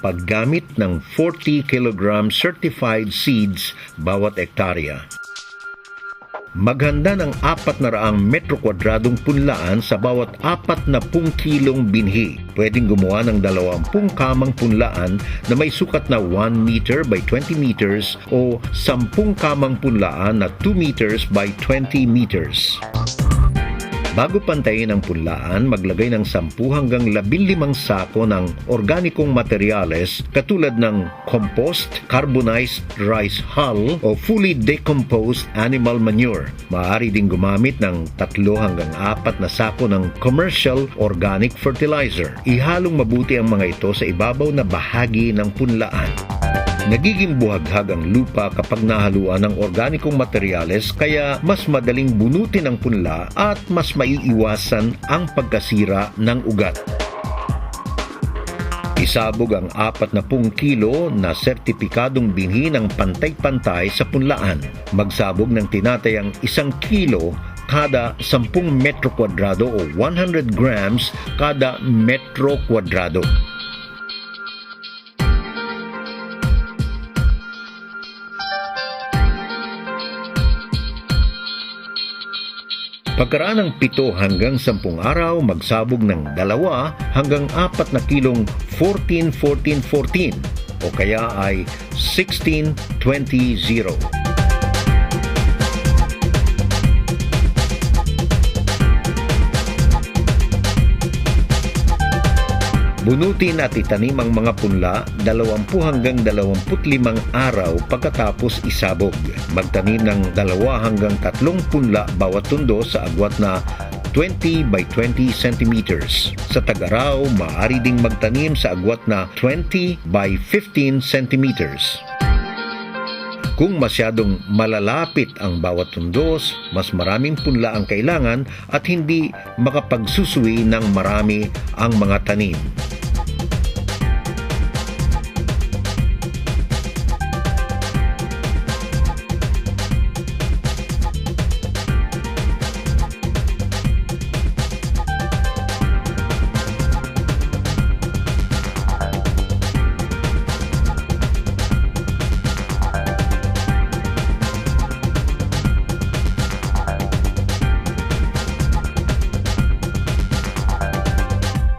paggamit ng 40 kg certified seeds bawat ektarya. Maghanda ng apat na raang metro kwadradong punlaan sa bawat apat na pung kilong binhi. Pwedeng gumawa ng dalawampung kamang punlaan na may sukat na 1 meter by 20 meters o 10 kamang punlaan na 2 meters by 20 meters. Bago pantayin ang punlaan, maglagay ng 10 hanggang 15 sako ng organikong materyales katulad ng compost, carbonized rice hull o fully decomposed animal manure. Maaari ding gumamit ng 3 hanggang 4 na sako ng commercial organic fertilizer. Ihalong mabuti ang mga ito sa ibabaw na bahagi ng punlaan. Nagiging buhaghag ang lupa kapag nahaluan ng organikong materyales kaya mas madaling bunutin ang punla at mas maiiwasan ang pagkasira ng ugat. Isabog ang 40 kilo na sertipikadong binhi ng pantay-pantay sa punlaan. Magsabog ng tinatayang isang kilo kada 10 metro kwadrado o 100 grams kada metro kwadrado. Pagkaraan ng pito hanggang sampung araw, magsabog ng dalawa hanggang apat na kilong 14-14-14 o kaya ay 16-20-0. Bunutin at itanim ang mga punla 20 hanggang 25 araw pagkatapos isabog. Magtanim ng 2 hanggang 3 punla bawat tundo sa agwat na 20 by 20 centimeters. Sa tag-araw, maaari ding magtanim sa agwat na 20 by 15 centimeters. Kung masyadong malalapit ang bawat tundos, mas maraming punla ang kailangan at hindi makapagsusui ng marami ang mga tanim.